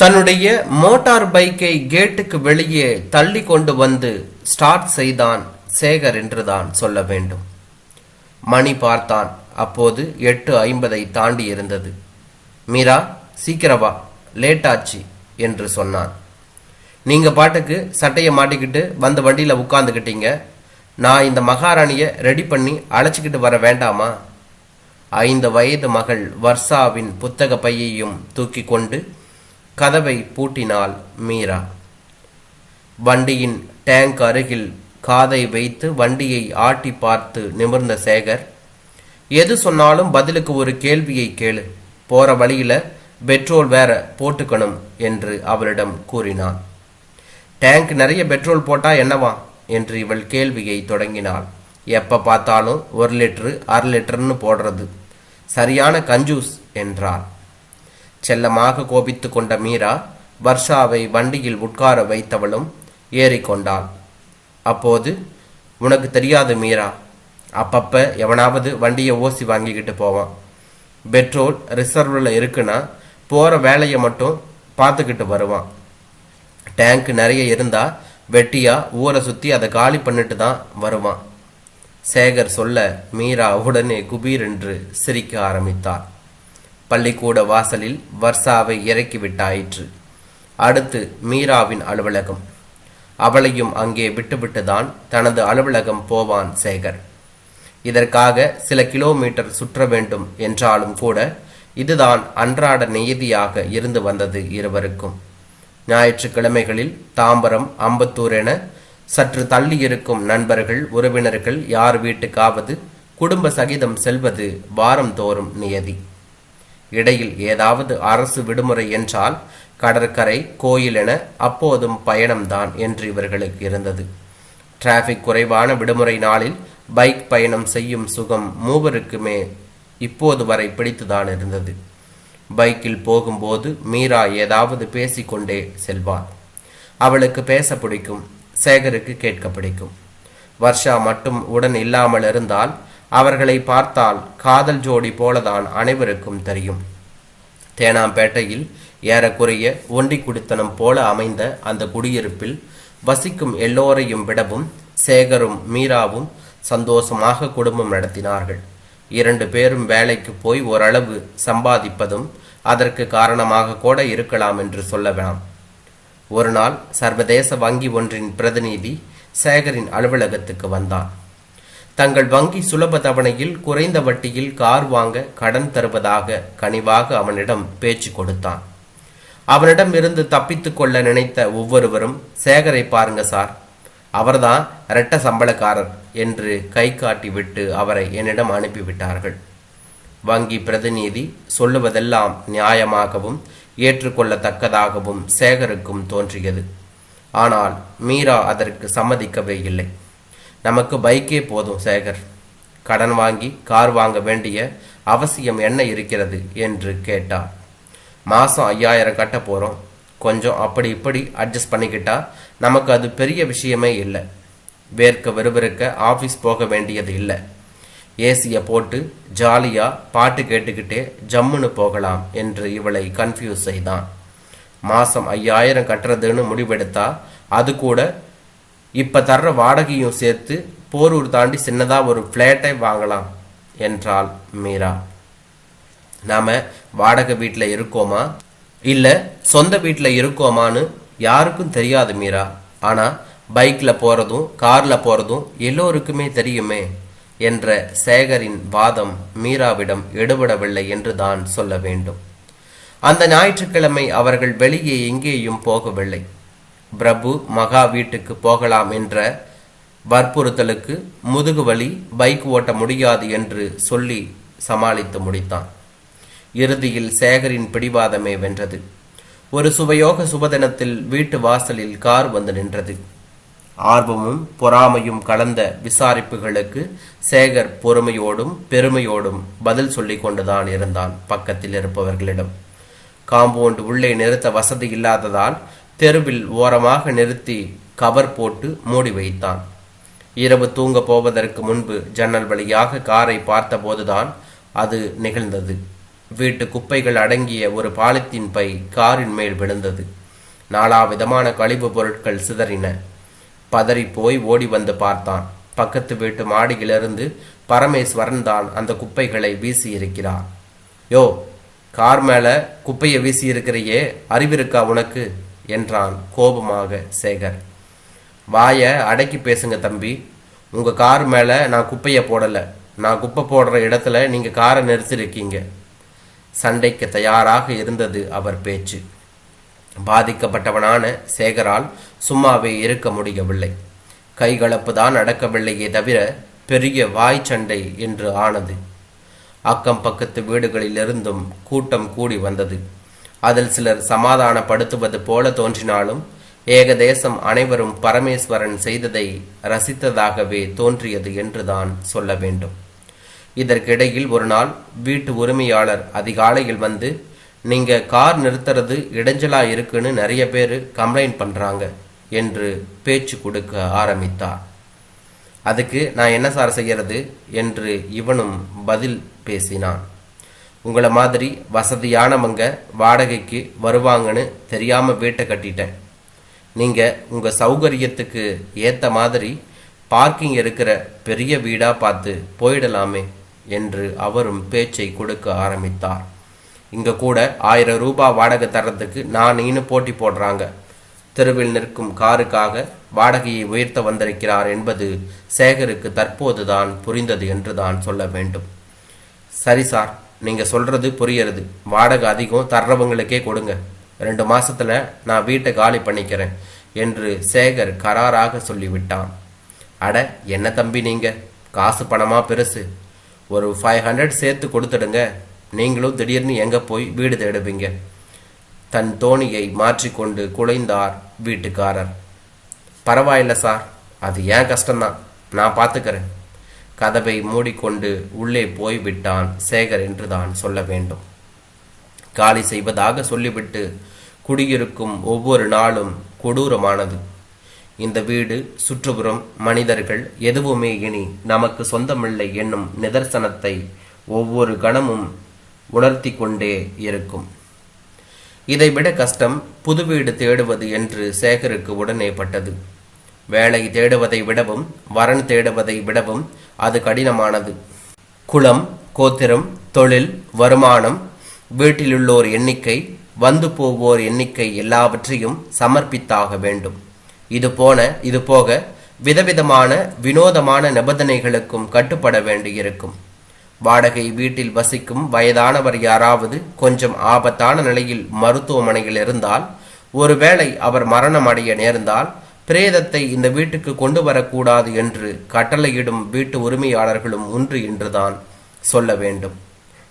தன்னுடைய மோட்டார் பைக்கை கேட்டுக்கு வெளியே தள்ளி கொண்டு வந்து ஸ்டார்ட் செய்தான் சேகர் என்றுதான் சொல்ல வேண்டும். மணி பார்த்தான். அப்போது எட்டு ஐம்பதை தாண்டி இருந்தது. மீரா சீக்கிரவா லேட் ஆச்சு என்று சொன்னான். நீங்க பாட்டுக்கு சட்டையை மாட்டிக்கிட்டு வந்து வண்டியில உட்காந்துக்கிட்டீங்க நான் இந்த மகாராணியை ரெடி பண்ணி அழைச்சிக்கிட்டு வர வேண்டாமா? ஐந்து வயது மகள் வர்ஷாவின் புத்தக பையையும் தூக்கி கொண்டு கதவை பூட்டினாள் மீரா. வண்டியின் டேங்க் அருகில் காதை வைத்து வண்டியை ஆட்டி பார்த்து நிமிர்ந்த சேகர் எது சொன்னாலும் பதிலுக்கு ஒரு கேள்வியை கேளு. போற வழியில பெட்ரோல் வேற போட்டுக்கணும் என்று அவளிடம் கூறினான். டேங்க் நிறைய பெட்ரோல் போட்டா என்னவா? என்று இவள் கேள்வியை தொடங்கினாள். எப்ப பார்த்தாலும் ஒரு லிட்டரு அரை லிட்டர்னு போடுறது. சரியான கஞ்சூஸ் என்றாள். செல்லமாக கோபித்து கொண்ட மீரா வர்ஷாவை வண்டியில் உட்கார வைத்தவளும் ஏறிக்கொண்டாள். அப்போது உனக்கு தெரியாது மீரா. அப்பப்ப எவனாவது வண்டியை ஓசி வாங்கிக்கிட்டு போவான். பெட்ரோல் ரிசர்வில் இருக்குன்னா போகிற வேலையை மட்டும் பார்த்துக்கிட்டு வருவான். டேங்க் நிறைய இருந்தால் வெட்டியா ஊரை சுற்றி அதை காலி பண்ணிட்டு தான் வருவான். சேகர் சொல்ல மீரா உடனே குபீர் என்று சிரிக்க ஆரம்பித்தார் பள்ளிக்கூட வாசலில் வர்ஷாவை இறக்கிவிட்டாயிற்று. அடுத்து மீராவின் அலுவலகம். அவளையும் அங்கே விட்டுவிட்டுதான் தனது அலுவலகம் போவான் சேகர். இதற்காக சில கிலோமீட்டர் சுற்ற வேண்டும் என்றாலும் கூட இதுதான் அன்றாட நியதியாக இருந்து வந்தது இருவருக்கும். ஞாயிற்றுக்கிழமைகளில் தாம்பரம் அம்பத்தூர் என சற்று தள்ளி இருக்கும் நண்பர்கள் உறவினர்கள் யார் வீட்டுக்காவது குடும்ப சகிதம் செல்வது வாரந்தோறும் நியதி. இடையில் ஏதாவது அரசு விடுமுறை என்றால் கடற்கரை கோயில் என அப்போதும் பயணம்தான் என்று இவர்களுக்கு இருந்தது. டிராஃபிக் குறைவான விடுமுறை நாளில் பைக் பயணம் செய்யும் சுகம் மூவருக்குமே இப்போது வரை பிடித்துதான் இருந்தது. பைக்கில் போகும்போது மீரா ஏதாவது பேசிக்கொண்டே செல்வாள். அவளுக்கு பேச பிடிக்கும் சேகருக்கு கேட்க பிடிக்கும். வர்ஷா மட்டும் உடன் இல்லாமல் இருந்தால் அவர்களை பார்த்தால் காதல் ஜோடி போலதான் அனைவருக்கும் தெரியும். தேனாம்பேட்டையில் ஏறக்குறைய ஒண்டி குடித்தனம் போல அமைந்த அந்த குடியிருப்பில் வசிக்கும் எல்லோரையும் விடவும் சேகரும் மீராவும் சந்தோஷமாக குடும்பம் நடத்தினார்கள். இரண்டு பேரும் வேலைக்கு போய் ஓரளவு சம்பாதிப்பதும் அதற்கு காரணமாக கூட இருக்கலாம் என்று சொல்ல வேணாம் ஒரு நாள் சர்வதேச வங்கி ஒன்றின் பிரதிநிதி சேகரின் அலுவலகத்துக்கு வந்தான். தங்கள் வங்கி சுலப தவணையில் குறைந்த வட்டியில் கார் வாங்க கடன் தருவதாக கனிவாக அவனிடம் பேச்சு கொடுத்தான். அவனிடம் இருந்து தப்பித்து கொள்ள நினைத்த ஒவ்வொருவரும் சேகரை பாருங்க சார் அவர்தான் இரட்ட சம்பளக்காரர் என்று கை காட்டி விட்டு அவரை என்னிடம் அனுப்பிவிட்டார்கள். வங்கி பிரதிநிதி சொல்லுவதெல்லாம் நியாயமாகவும் ஏற்றுக்கொள்ளத்தக்கதாகவும் சேகருக்கும் தோன்றியது. ஆனால் மீரா அதற்கு சம்மதிக்கவே இல்லை. நமக்கு பைக்கே போதும் சேகர். கடன் வாங்கி கார் வாங்க வேண்டிய அவசியம் என்ன இருக்கிறது என்று கேட்டார். மாதம் ஐயாயிரம் கட்ட போகிறோம் கொஞ்சம் அப்படி இப்படி அட்ஜஸ்ட் பண்ணிக்கிட்டா நமக்கு அது பெரிய விஷயமே இல்லை. வேர்க்க விறுவிறுக்க ஆஃபீஸ் போக வேண்டியது இல்லை. ஏசியை போட்டு ஜாலியாக பாட்டு கேட்டுக்கிட்டே ஜம்முன்னு போகலாம் என்று இவளை கன்ஃபியூஸ் செய்தான். மாதம் ஐயாயிரம் கட்டுறதுன்னு முடிவெடுத்தா அது கூட இப்போ தர்ற வாடகையும் சேர்த்து போரூர் தாண்டி சின்னதாக ஒரு ஃப்ளாட்டை வாங்கலாம் என்றாள் மீரா. நாம் வாடகை வீட்டில் இருக்கோமா? இல்லை சொந்த வீட்டில் இருக்கோமான்னு யாருக்கும் தெரியாது மீரா. ஆனால் பைக்கில் போகிறதும் காரில் போகிறதும் எல்லோருக்குமே தெரியுமே என்ற சேகரின் வாதம் மீராவிடம் எடுபடவில்லை என்று தான் சொல்ல வேண்டும். அந்த ஞாயிற்றுக்கிழமை அவர்கள் வெளியே எங்கேயும் போகவில்லை. பிரபு மகா வீட்டுக்கு போகலாம் என்ற வற்புறுத்தலுக்கு முதுகு வலி பைக் ஓட்ட முடியாது என்று சொல்லி சமாளித்து முடித்தான். இறுதியில் சேகரின் பிடிவாதமே வென்றது. ஒரு சுவையோக சுபதினத்தில் வீட்டு வாசலில் கார் வந்து நின்றது. ஆர்வமும் பொறாமையும் கலந்த விசாரிப்புகளுக்கு சேகர் பொறுமையோடும் பெருமையோடும் பதில் சொல்லிக் கொண்டுதான் இருந்தான் பக்கத்தில் இருப்பவர்களிடம். காம்பவுண்ட் உள்ளே நிறுத்த வசதி இல்லாததால் தெருவில் ஓரமாக நிறுத்தி கவர் போட்டு மூடி வைத்தான். இரவு தூங்க போவதற்கு முன்பு ஜன்னல் வழியாக காரை பார்த்தபோதுதான் அது நிகழ்ந்தது. வீட்டு குப்பைகள் அடங்கிய ஒரு பாலித்தீன் பை காரின் மேல் விழுந்தது. நாலாவிதமான கழிவு பொருட்கள் சிதறின. பதறி போய் ஓடி வந்து பார்த்தான். பக்கத்து வீட்டு மாடியிலிருந்து பரமேஸ்வரன் தான் அந்த குப்பைகளை வீசி இருக்கிறார் யோ கார் மேல குப்பையை வீசி இருக்கிறையே அறிவிருக்கா உனக்கு? என்றான் கோபமாக சேகர். வாய அடக்கி பேசுங்க தம்பி. உங்கள் கார் மேலே நான் குப்பையை போடலை. நான் குப்பை போடுற இடத்துல நீங்கள் காரை நிறுத்திருக்கீங்க. சண்டைக்கு தயாராக இருந்தது அவர் பேச்சு. பாதிக்கப்பட்டவனான சேகரால் சும்மாவே இருக்க முடியவில்லை. கைகலப்பு தான் நடக்கவில்லையே தவிர பெரிய வாய் சண்டை என்று ஆனது. அக்கம் பக்கத்து வீடுகளிலிருந்தும் கூட்டம் கூடி வந்தது. அதில் சிலர் சமாதானப்படுத்துவது போல தோன்றினாலும் ஏகதேசம் அனைவரும் பரமேஸ்வரன் செய்ததை ரசித்ததாகவே தோன்றியது என்றுதான் சொல்ல வேண்டும். இதற்கிடையில் ஒரு நாள் வீட்டு உரிமையாளர் அதிகாலையில் வந்து நீங்க கார் நிறுத்துறது இடைஞ்சலா இருக்குன்னு நிறைய பேர் கம்ப்ளைண்ட் பண்றாங்க என்று பேச்சு கொடுக்க ஆரம்பித்தார். அதுக்கு நான் என்ன சார் செய்யறது? என்று இவனும் பதில் பேசினான். உங்களை மாதிரி வசதியானவங்க வாடகைக்கு வருவாங்கன்னு தெரியாமல் வீட்டை கட்டிட்டேன். நீங்கள் உங்கள் சௌகரியத்துக்கு ஏற்ற மாதிரி பார்க்கிங் இருக்கிற பெரிய வீடாக பார்த்து போயிடலாமே என்று அவரும் பேச்சை கொடுக்க ஆரம்பித்தார். இங்கே கூட ஆயிரம் ரூபாய் வாடகை தரத்துக்கு நான் இன்னும் போட்டி போடுறாங்க. தெருவில் நிற்கும் காருக்காக வாடகையை உயர்த்த வந்திருக்கிறார் என்பது சேகருக்கு தற்போதுதான் புரிந்தது என்று தான் சொல்ல வேண்டும். சரி சார் நீங்கள் சொல்கிறது புரியறது. வாடகை அதிகம் தர்றவங்களுக்கே கொடுங்க. ரெண்டு மாசத்துல நான் வீட்டை காலி பண்ணிக்கிறேன் என்று சேகர் கராராக சொல்லிவிட்டான். அட என்ன தம்பி நீங்க? காசு பணமா பெருசு. ஒரு ஃபைவ் ஹண்ட்ரட் சேர்த்து கொடுத்துடுங்க. நீங்களும் திடீர்னு எங்க போய் வீடு தேடுவீங்க? தன் தோணியை மாற்றிக்கொண்டு குலைந்தார் வீட்டுக்காரர். பரவாயில்ல சார் அது ஏன் கஷ்டம்தான்? நான் பார்த்துக்கிறேன் கதவை மூடிக்கொண்டு உள்ளே போய்விட்டான் சேகர் என்றுதான் சொல்ல வேண்டும். காலி செய்வதாக சொல்லிவிட்டு குடியிருக்கும் ஒவ்வொரு நாளும் கொடூரமானது. இந்த வீடு சுற்றுப்புறம் மனிதர்கள் எதுவுமே இனி நமக்கு சொந்தமில்லை என்னும் நிதர்சனத்தை ஒவ்வொரு கணமும் உணர்த்தி கொண்டே இருக்கும். இதைவிட கஷ்டம் புது வீடு தேடுவது என்று சேகருக்கு உடனே பட்டது. வேலை தேடுவதை விடவும் வரன் தேடுவதை விடவும் அது கடினமானது. குலம் கோத்திரம் தொழில் வருமானம் வீட்டிலுள்ளோர் எண்ணிக்கை வந்து போவோர் எண்ணிக்கை எல்லாவற்றையும் சமர்ப்பித்தாக வேண்டும். இது போன இது போக விதவிதமான வினோதமான நிபந்தனைகளுக்கும் கட்டுப்பட வேண்டியிருக்கும். வாடகை வீட்டில் வசிக்கும் வயதானவர் யாராவது கொஞ்சம் ஆபத்தான நிலையில் மருத்துவமனையில் இருந்தால் ஒருவேளை அவர் மரணம் அடைய நேர்ந்தால் பிரேதத்தை இந்த வீட்டுக்கு கொண்டு வரக்கூடாது என்று கட்டளையிடும் வீட்டு உரிமையாளர்களும் உண்டு என்றுதான் சொல்ல வேண்டும்.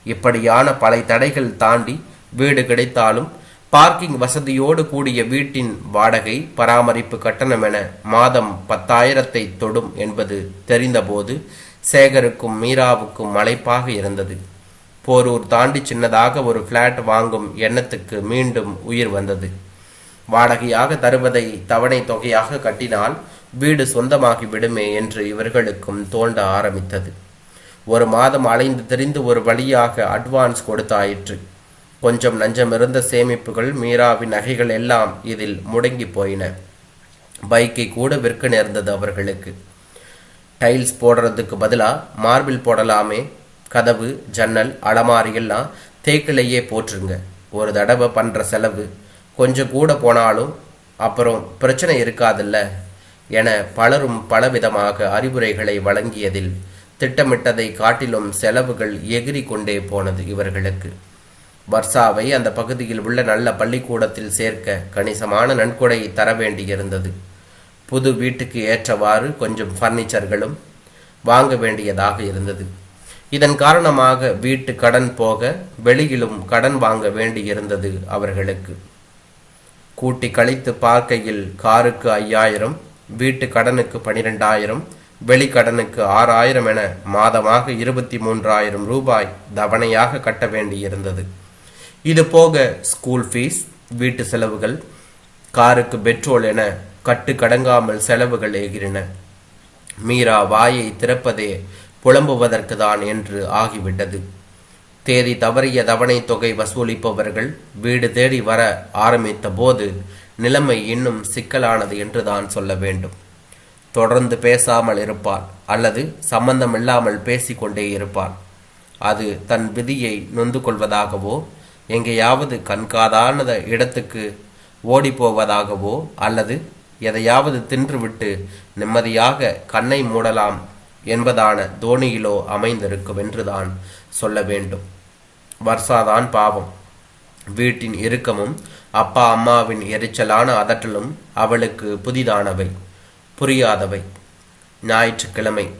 இப்படியான பல தடைகள் தாண்டி வீடு கிடைத்தாலும் பார்க்கிங் வசதியோடு கூடிய வீட்டின் வாடகை பராமரிப்பு கட்டணம் என மாதம் பத்தாயிரத்தை தொடும் என்பது தெரிந்தபோது சேகருக்கும் மீராவுக்கும் மலைப்பாக இருந்தது. போரூர் தாண்டி சின்னதாக ஒரு பிளாட் வாங்கும் எண்ணத்துக்கு மீண்டும் உயிர் வந்தது. வாடகையாக தருவதை தவணை தொகையாக கட்டினால் வீடு சொந்தமாகி விடுமே என்று இவர்களுக்கும் தோண்ட ஆரம்பித்தது. ஒரு மாதம் அலைந்து தெரிந்து ஒரு வழியாக அட்வான்ஸ் கொடுத்தாயிற்று. கொஞ்சம் நஞ்சம் இருந்த சேமிப்புகள் மீராவின் நகைகள் எல்லாம் இதில் முடங்கி போயின. பைக்கை கூட விற்க நேர்ந்தது அவர்களுக்கு. டைல்ஸ் போடுறதுக்கு பதிலாக மார்பிள் போடலாமே கதவு ஜன்னல் அலமாரி எல்லாம் தேக்கிலேயே போற்றுங்க. ஒரு தடவை பண்ணுற செலவு கொஞ்சம் கூட போனாலும் அப்புறம் பிரச்சனை இருக்காதுல்ல என பலரும் பலவிதமாக அறிவுரைகளை வழங்கியதில் திட்டமிட்டதை காட்டிலும் செலவுகள் எகிரி கொண்டே போனது இவர்களுக்கு. வர்ஷாவை அந்த பகுதியில் உள்ள நல்ல பள்ளிக்கூடத்தில் சேர்க்க கணிசமான நன்கொடை தர வேண்டியிருந்தது. புது வீட்டுக்கு ஏற்றவாறு கொஞ்சம் ஃபர்னிச்சர்களும் வாங்க வேண்டியதாக இருந்தது. இதன் காரணமாக வீட்டு கடன் போக வெளியிலும் கடன் வாங்க வேண்டியிருந்தது அவர்களுக்கு. கூட்டி கழித்து பார்க்கையில் காருக்கு ஐயாயிரம் வீட்டு கடனுக்கு பனிரெண்டாயிரம் வெளிக்கடனுக்கு ஆறாயிரம் என மாதமாக இருபத்தி மூன்றாயிரம் ரூபாய் தவணையாக கட்ட வேண்டியிருந்தது. இது போக ஸ்கூல் ஃபீஸ் வீட்டு செலவுகள் காருக்கு பெட்ரோல் என கட்டு கடங்காமல் செலவுகள் எகிரின மீரா வாயை திறப்பதே புலம்புவதற்கு தான் என்று ஆகிவிட்டது. தேதி தவறிய தவணை தொகை வசூலிப்பவர்கள் வீடு தேடி வர ஆரம்பித்த போது நிலைமை இன்னும் சிக்கலானது என்றுதான் சொல்ல வேண்டும். தொடர்ந்து பேசாமல் இருப்பார் அல்லது சம்பந்தமில்லாமல் பேசிக்கொண்டே இருப்பார் அது தன் விதியை நொந்து கொள்வதாகவோ எங்கேயாவது கண்காதான இடத்துக்கு ஓடிப்போவதாகவோ அல்லது எதையாவது தின்றுவிட்டு நிம்மதியாக கண்ணை மூடலாம் என்பதான தோணியிலோ அமைந்திருக்கும் என்றுதான் சொல்ல வேண்டும். வர்ஷாதான் பாவம். வீட்டின் இறுக்கமும் அப்பா அம்மாவின் எரிச்சலான அதட்டலும் அவளுக்கு புதிதானவை புரியாதவை. ஞாயிற்றுக்கிழமை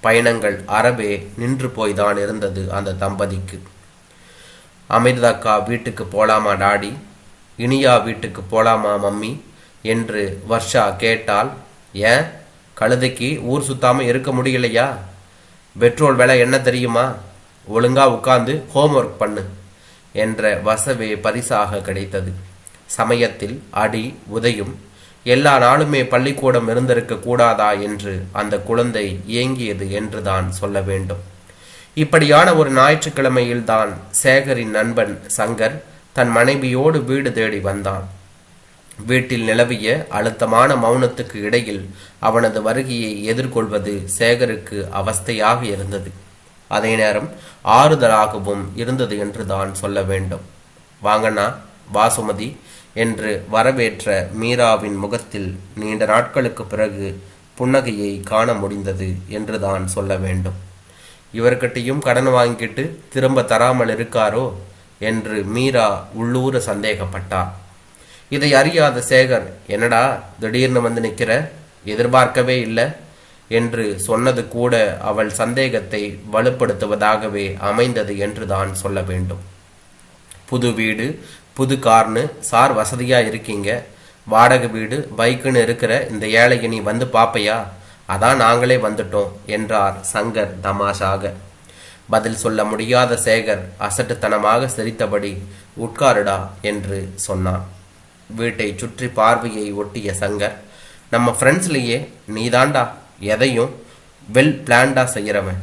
பயணங்கள் அறவே நின்று போய்தான் இருந்தது அந்த தம்பதிக்கு. அமிர்தாக்கா வீட்டுக்கு போலாமா டாடி? இனியா வீட்டுக்கு போலாமா மம்மி? என்று வர்ஷா கேட்டால் ஏன்? கழுதைக்கு ஊர் சுத்தாமல் இருக்க முடியலையா? பெட்ரோல் விலை என்ன தெரியுமா? ஒழுங்கா உட்கார்ந்து ஹோம்ஒர்க் பண்ணு என்ற வசவே பரிசாக கிடைத்தது. சமயத்தில் அடி உதையும் எல்லா நாளுமே பள்ளிக்கூடம் இருந்திருக்க கூடாதா என்று அந்த குழந்தை ஏங்கியது என்றுதான் சொல்ல வேண்டும். இப்படியான ஒரு ஞாயிற்றுக்கிழமையில்தான் சேகரின் நண்பன் சங்கர் தன் மனைவியோடு வீடு தேடி வந்தான். வீட்டில் நிலவிய அழுத்தமான மௌனத்துக்கு இடையில் அவனது வருகையை எதிர்கொள்வது சேகருக்கு அவஸ்தையாக இருந்தது. அதே நேரம் ஆறுதலாகவும் இருந்தது என்று தான் சொல்ல வேண்டும். வாங்கண்ணா வாசுமதி என்று வரவேற்ற மீராவின் முகத்தில் நீண்ட நாட்களுக்கு பிறகு புன்னகையை காண முடிந்தது என்று தான் சொல்ல வேண்டும். இவர்கிட்டையும் கடன் வாங்கிட்டு திரும்ப தராமல் இருக்காரோ என்று மீரா உள்ளூர சந்தேகப்பட்டார் இதை அறியாத சேகர் என்னடா திடீர்னு வந்து நிற்கிற எதிர்பார்க்கவே இல்லை. என்று சொன்னது கூட அவள் சந்தேகத்தை வலுப்படுத்துவதாகவே அமைந்தது என்று தான் சொல்ல வேண்டும். புது வீடு புது கார்னு சார் வசதியா இருக்கீங்க? வாடகை வீடு பைக்குன்னு இருக்கிற இந்த ஏழையை நீ வந்து பாப்பையா? அதான் நாங்களே வந்துட்டோம் என்றார் சங்கர் தமாஷாக. பதில் சொல்ல முடியாத சேகர் அசட்டுத்தனமாக சிரித்தபடி உட்காருடா என்று சொன்னான். வீட்டை சுற்றி பார்வையை ஒட்டிய சங்கர் நம்ம ஃப்ரெண்ட்ஸ்லேயே நீதாண்டா? எதையும் வெல் பிளான்டா செய்கிறவன்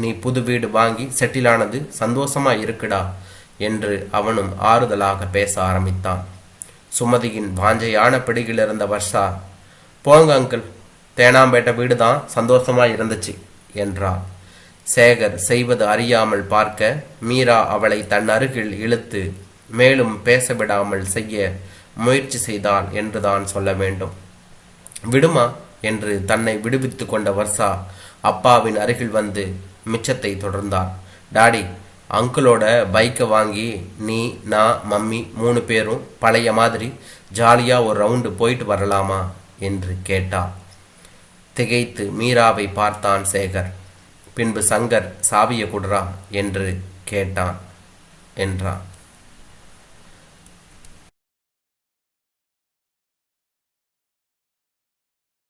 நீ புது வீடு வாங்கி செட்டிலானது சந்தோஷமா இருக்குடா என்று அவனும் ஆறுதலாக பேச ஆரம்பித்தான். சுமதியின் வாஞ்சையான பிடியில் இருந்த வர்ஷா போங்க அங்கிள் தேனாம்பேட்டை வீடு தான் சந்தோஷமா இருந்துச்சு என்றார் சேகர் செய்வது அறியாமல் பார்க்க மீரா அவளை தன் அருகில் இழுத்து மேலும் பேச விடாமல் செய்ய முயற்சி செய்தாள் என்றுதான் சொல்ல வேண்டும். விடுமா என்று தன்னை விடுவித்து கொண்ட வர்ஷா அப்பாவின் அருகில் வந்து மிச்சத்தை தொடர்ந்தார். டாடி அங்கிளோட பைக்கை வாங்கி நீ நான் மம்மி மூணு பேரும் பழைய மாதிரி ஜாலியாக ஒரு ரவுண்டு போயிட்டு வரலாமா? என்று கேட்டார். திகைத்து மீராவை பார்த்தான் சேகர். பின்பு சங்கர் சாவிய குடுறா? என்று கேட்டான் என்றான்.